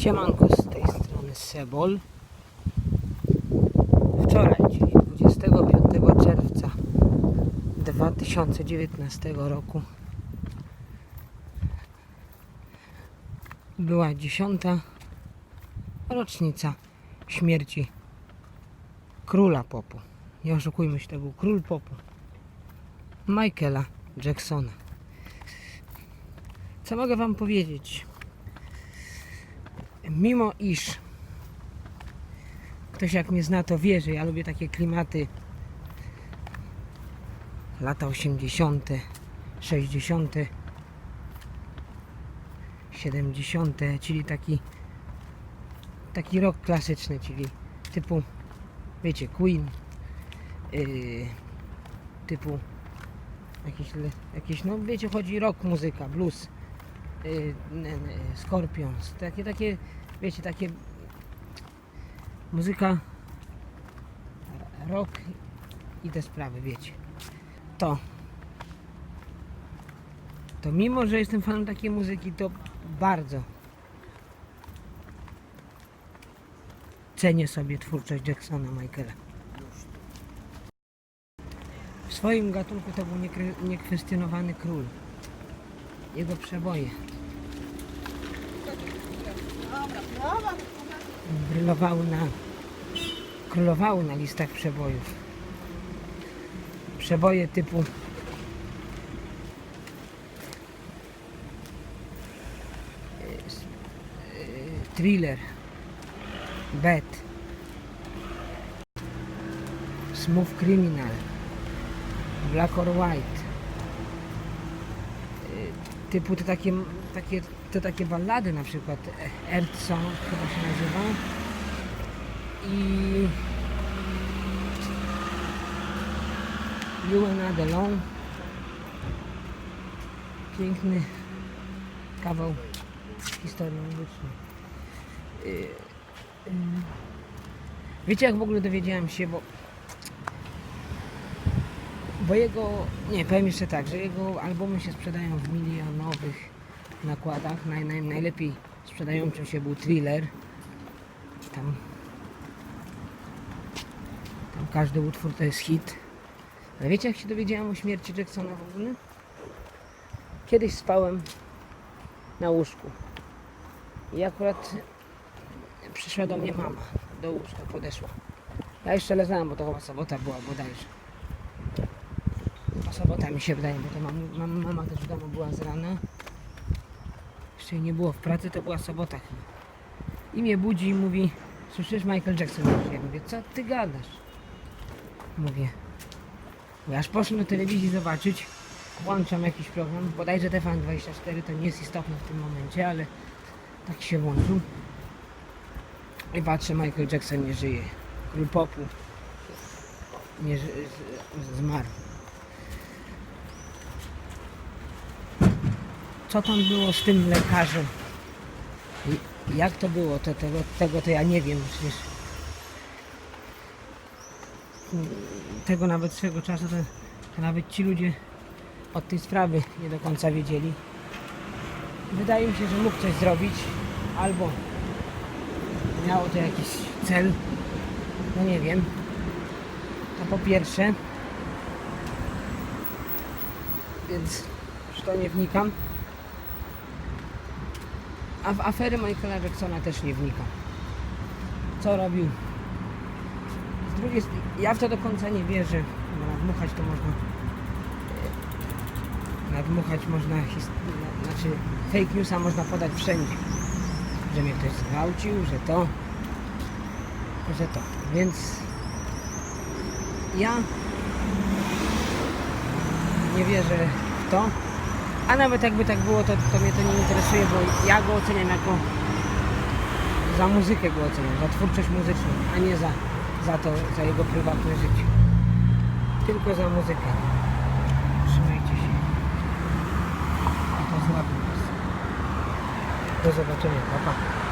Siemanko z tej strony Sebol. Wczoraj, czyli 25 czerwca 2019 roku była dziesiąta rocznica śmierci króla popu. Nie oszukujmy się, był król popu. Michaela Jacksona. Co mogę wam powiedzieć? Mimo iż ktoś jak mnie zna to wie, że ja lubię takie klimaty lata 80., 60., 70., czyli taki taki rok klasyczny, czyli typu wiecie, Queen yy, typu jakiś, jakiś, no wiecie, chodzi rock muzyka, blues Scorpions, takie, takie, wiecie, takie muzyka rock i te sprawy, wiecie. To to mimo, że jestem fanem takiej muzyki, to bardzo cenię sobie twórczość Jacksona Michaela. W swoim gatunku to był niekwestionowany król. Jego przeboje brylowały na królowały na listach przebojów. Przeboje typu thriller, bad, smooth criminal, black or white, typu te takie, takie, te takie ballady na przykład Earth chyba się nazywa. I You and Alone piękny kawał historii muzycznej. Y, y, wiecie jak w ogóle dowiedziałem się, bo bo jego, nie powiem jeszcze tak, że jego albumy się sprzedają w milionowych nakładach. Naj, naj, najlepiej sprzedającym się był Thriller. Tam, tam każdy utwór to jest hit. Ale wiecie jak się dowiedziałem o śmierci Jacksona w ogóle? Kiedyś spałem na łóżku. I akurat przyszła do mnie mama. Do łóżka podeszła. Ja jeszcze leżałem, bo to chyba sobota była bodajże. Sobota mi się wydaje, bo to mam, mam, mama też w domu była z rana. Jeszcze jej nie było w pracy, to była sobota chyba. I mnie budzi i mówi, słyszysz Michael Jackson? Ja mówię, co ty gadasz? Mówię, bo aż poszłem do telewizji zobaczyć, włączam jakiś program, bodajże TVN24, to nie jest istotne w tym momencie, ale tak się włączył. I patrzę, Michael Jackson nie żyje. Król popu nie ży, zmarł. Co tam było z tym lekarzem? I jak to było? To, tego, tego to ja nie wiem. Przecież tego nawet swego czasu to, to nawet ci ludzie od tej sprawy nie do końca wiedzieli. Wydaje mi się, że mógł coś zrobić albo miało to jakiś cel. No nie wiem. To po pierwsze. Więc już to nie wnikam. A w afery Michaela Jacksona też nie wnikam. Co robił? Z drugiej strony, ja w to do końca nie wierzę. No, nadmuchać to można. Nadmuchać można, znaczy fake newsa można podać wszędzie. Że mnie ktoś zgwałcił, że to, że to. Więc ja nie wierzę w to. A nawet jakby tak było, to, to mnie to nie interesuje, bo ja go oceniam jako za muzykę go oceniam, za twórczość muzyczną, a nie za, za to, za jego prywatne życie. Tylko za muzykę. Trzymajcie się. I pozdrawiam was. Do zobaczenia. Pa, pa.